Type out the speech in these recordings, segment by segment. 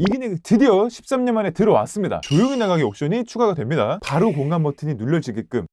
이 기능이 드디어 13년 만에 들어왔습니다. 조용히 나가기 옵션이 추가가 됩니다. 바로 공감 버튼이 눌러지게끔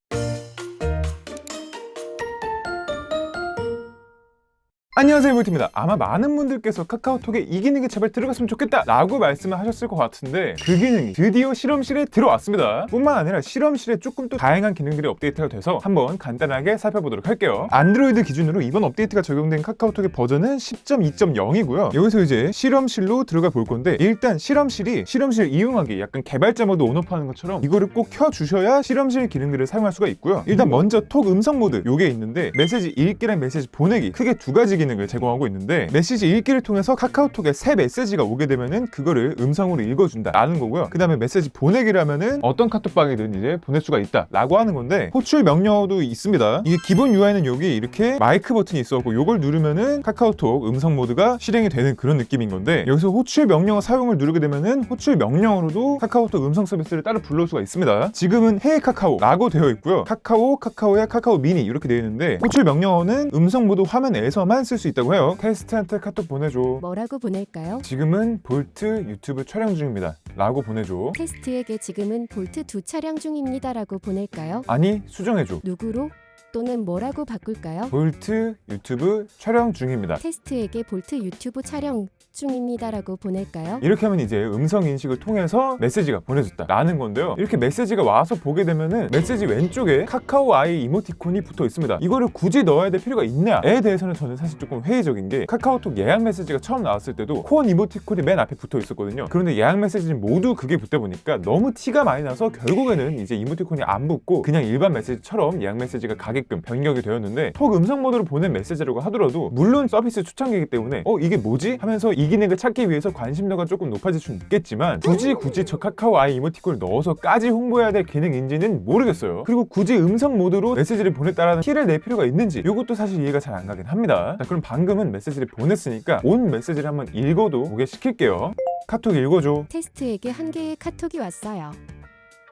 안녕하세요 볼트입니다. 아마 많은 분들께서 카카오톡에 이 기능이 제발 들어갔으면 좋겠다 라고 말씀을 하셨을 것 같은데 그 기능이 드디어 실험실에 들어왔습니다. 뿐만 아니라 실험실에 조금 또 다양한 기능들이 업데이트가 돼서 한번 간단하게 살펴보도록 할게요. 안드로이드 기준으로 이번 업데이트가 적용된 카카오톡의 버전은 10.2.0이고요. 여기서 이제 실험실로 들어가 볼 건데 일단 실험실이 실험실 이용하기 약간 개발자 모드 온오프하는 것처럼 이거를 꼭 켜주셔야 실험실 기능들을 사용할 수가 있고요. 일단 먼저 톡 음성 모드 요게 있는데 메시지 읽기랑 메시지 보내기 크게 두 가지 기능 을 제공하고 있는데 메시지 읽기를 통해서 카카오톡에 새 메시지가 오게 되면은 그거를 음성으로 읽어준다 라는 거고요. 그 다음에 메시지 보내기라면은 어떤 카톡방이든 이제 보낼 수가 있다 라고 하는 건데 호출 명령어도 있습니다. 이게 기본 UI는 여기 이렇게 마이크 버튼이 있었고 요걸 누르면은 카카오톡 음성 모드가 실행이 되는 그런 느낌인 건데 여기서 호출 명령어 사용을 누르게 되면은 호출 명령어로도 카카오톡 음성 서비스를 따로 불러올 수가 있습니다. 지금은 헤이 카카오 라고 되어 있고요. 카카오 카카오야 카카오 미니 이렇게 되어 있는데 호출 명령어는 음성 모드 화면에서만 쓸수 있다고 해요. 테스트한테 카톡 보내줘. 뭐라고 보낼까요? 지금은 볼트 유튜브 촬영 중입니다. 라고 보내줘. 테스트에게 지금은 볼트 두 차량 중입니다라고 보낼까요? 아니 수정해줘. 누구로 또는 뭐라고 바꿀까요? 볼트 유튜브 촬영 중입니다. 테스트에게 볼트 유튜브 촬영 중입니다라고 보낼까요? 이렇게 하면 이제 음성 인식을 통해서 메시지가 보내졌다. 라는 건데요. 이렇게 메시지가 와서 보게 되면은 메시지 왼쪽에 카카오 아이 이모티콘이 붙어 있습니다. 이거를 굳이 넣어야 될 필요가 있냐에 대해서는 저는 사실 조금 회의적인 게 카카오톡 예약 메시지가 처음 나왔을 때도 코어 이모티콘이 맨 앞에 붙어 있었거든요. 그런데 예약 메시지는 모두 그게 붙다 보니까 너무 티가 많이 나서 결국에는 이제 이모티콘이 안 붙고 그냥 일반 메시지처럼 예약 메시지가 가게 끔 변경이 되었는데 톡 음성 모드로 보낸 메시지라고 하더라도 물론 서비스 초창기이기 때문에 어 이게 뭐지? 하면서 이 기능을 찾기 위해서 관심도가 조금 높아질 수는 있겠지만 굳이 굳이 저 카카오 아이 이모티콘을 넣어서까지 홍보해야 될 기능인지는 모르겠어요. 그리고 굳이 음성 모드로 메시지를 보냈다라는 티를 낼 필요가 있는지 이것도 사실 이해가 잘 안 가긴 합니다. 자 그럼 방금은 메시지를 보냈으니까 온 메시지를 한번 읽어도 보게 시킬게요. 카톡 읽어줘. 테스트에게 한 개의 카톡이 왔어요.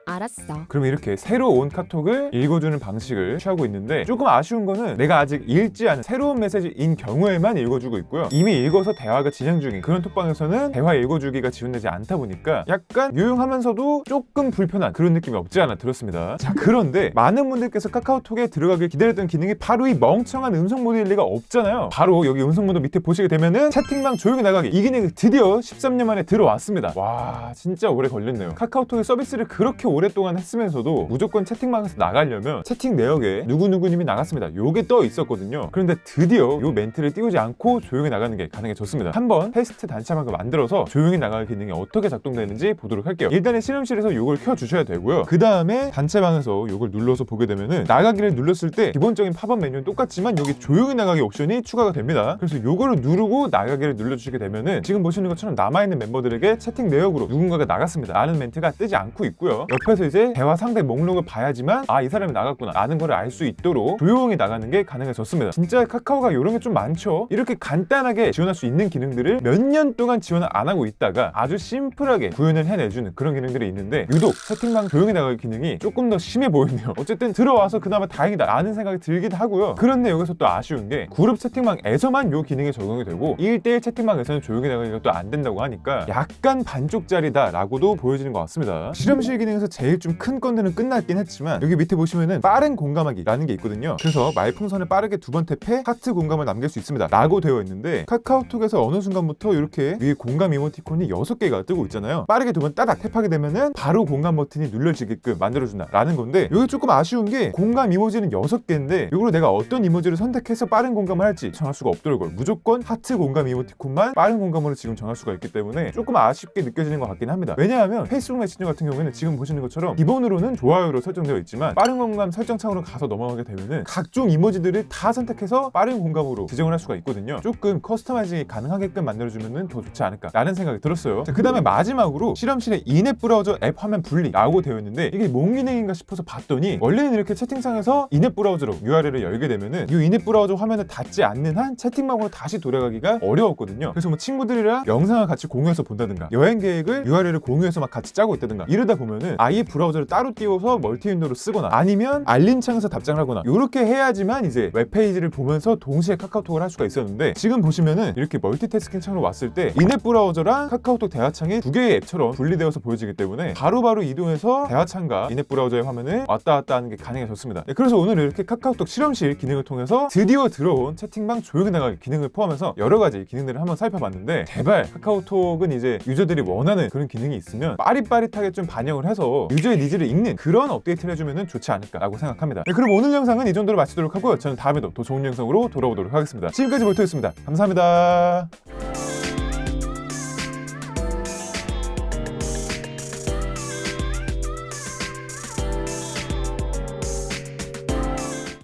알았어. 그럼 이렇게 새로 온 카톡을 읽어주는 방식을 취하고 있는데 조금 아쉬운 거는 내가 아직 읽지 않은 새로운 메시지인 경우에만 읽어주고 있고요. 이미 읽어서 대화가 진행 중인 그런 톡방에서는 대화 읽어주기가 지원되지 않다 보니까 약간 유용하면서도 조금 불편한 그런 느낌이 없지 않아 들었습니다. 자 그런데 많은 분들께서 카카오톡에 들어가길 기다렸던 기능이 바로 이 멍청한 음성 모드일 리가 없잖아요. 바로 여기 음성 모드 밑에 보시게 되면은 채팅방 조용히 나가기 이 기능이 드디어 13년 만에 들어왔습니다. 와 진짜 오래 걸렸네요. 카카오톡의 서비스를 그렇게 오랫동안 했으면서도 무조건 채팅방에서 나가려면 채팅 내역에 누구누구님이 나갔습니다. 요게 떠 있었거든요. 그런데 드디어 요 멘트를 띄우지 않고 조용히 나가는 게 가능해졌습니다. 한번 테스트 단체방을 만들어서 조용히 나갈 기능이 어떻게 작동되는지 보도록 할게요. 일단은 실험실에서 요걸 켜주셔야 되고요. 그 다음에 단체방에서 요걸 눌러서 보게 되면은 나가기를 눌렀을 때 기본적인 팝업 메뉴는 똑같지만 여기 조용히 나가기 옵션이 추가가 됩니다. 그래서 요거를 누르고 나가기를 눌러주시게 되면은 지금 보시는 것처럼 남아있는 멤버들에게 채팅 내역으로 누군가가 나갔습니다. 라는 멘트가 뜨지 않고 있고요. 옆에서 이제 대화 상대 목록을 봐야지만 아 이 사람이 나갔구나 라는 걸 알 수 있도록 조용히 나가는 게 가능해졌습니다. 진짜 카카오가 이런 게 좀 많죠. 이렇게 간단하게 지원할 수 있는 기능들을 몇 년 동안 지원을 안 하고 있다가 아주 심플하게 구현을 해내주는 그런 기능들이 있는데 유독 채팅방 조용히 나가기 기능이 조금 더 심해 보이네요. 어쨌든 들어와서 그나마 다행이다 라는 생각이 들기도 하고요. 그런데 여기서 또 아쉬운 게 그룹 채팅방에서만 요 기능이 적용이 되고 1대1 채팅방에서는 조용히 나가기가 또 안 된다고 하니까 약간 반쪽짜리다 라고도 보여지는 것 같습니다. 실험실 기능에서 제일 좀 큰 건들은 끝났긴 했지만 여기 밑에 보시면은 빠른 공감하기라는 게 있거든요. 그래서 말풍선을 빠르게 두 번 탭해 하트 공감을 남길 수 있습니다. 라고 되어 있는데 카카오톡에서 어느 순간부터 이렇게 위에 공감 이모티콘이 6개가 뜨고 있잖아요. 빠르게 두 번 따닥 탭하게 되면은 바로 공감 버튼이 눌러지게끔 만들어준다 라는 건데 여기 조금 아쉬운 게 공감 이모지는 6개인데 이걸로 내가 어떤 이모지를 선택해서 빠른 공감을 할지 정할 수가 없더라고요. 무조건 하트 공감 이모티콘만 빠른 공감으로 지금 정할 수가 있기 때문에 조금 아쉽게 느껴지는 것 같긴 합니다. 왜냐하면 페이스북 메신저 같은 경우에는 지금 보시는 것처럼 기본으로는 좋아요로 설정되어 있지만 빠른 공감 설정 창으로 가서 넘어가게 되면은 각종 이모지들을 다 선택해서 빠른 공감으로 지정을 할 수가 있거든요. 조금 커스터마이징이 가능하게끔 만들어주면 더 좋지 않을까 라는 생각이 들었어요. 그 다음에 마지막으로 실험실에 인앱 브라우저 앱 화면 분리 라고 되어 있는데 이게 뭔 기능인가 싶어서 봤더니 원래는 이렇게 채팅창에서 인앱 브라우저로 URL을 열게 되면은 이 인앱 브라우저 화면을 닫지 않는 한 채팅방으로 다시 돌아가기가 어려웠거든요. 그래서 뭐 친구들이랑 영상을 같이 공유해서 본다든가 여행 계획을 URL을 공유해서 막 같이 짜고 있다든가 이러다 보면은 아 아예 브라우저를 따로 띄워서 멀티 윈도우로 쓰거나 아니면 알림 창에서 답장을 하거나 이렇게 해야지만 이제 웹페이지를 보면서 동시에 카카오톡을 할 수가 있었는데 지금 보시면은 이렇게 멀티태스킹 창으로 왔을 때 이넷 브라우저랑 카카오톡 대화창이 두 개의 앱처럼 분리되어서 보여지기 때문에 바로 바로 이동해서 대화창과 이넷 브라우저의 화면을 왔다 갔다 하는 게 가능해졌습니다. 네, 그래서 오늘 이렇게 카카오톡 실험실 기능을 통해서 드디어 들어온 채팅방 조용히 나가기 기능을 포함해서 여러 가지 기능들을 한번 살펴봤는데 제발 카카오톡은 이제 유저들이 원하는 그런 기능이 있으면 빠릿빠릿하게 좀 반영을 해서 유저의 니즈를 읽는 그런 업데이트를 해주면 좋지 않을까라고 생각합니다. 네, 그럼 오늘 영상은 이 정도로 마치도록 하고요. 저는 다음에도 더 좋은 영상으로 돌아오도록 하겠습니다. 지금까지 볼토였습니다. 감사합니다.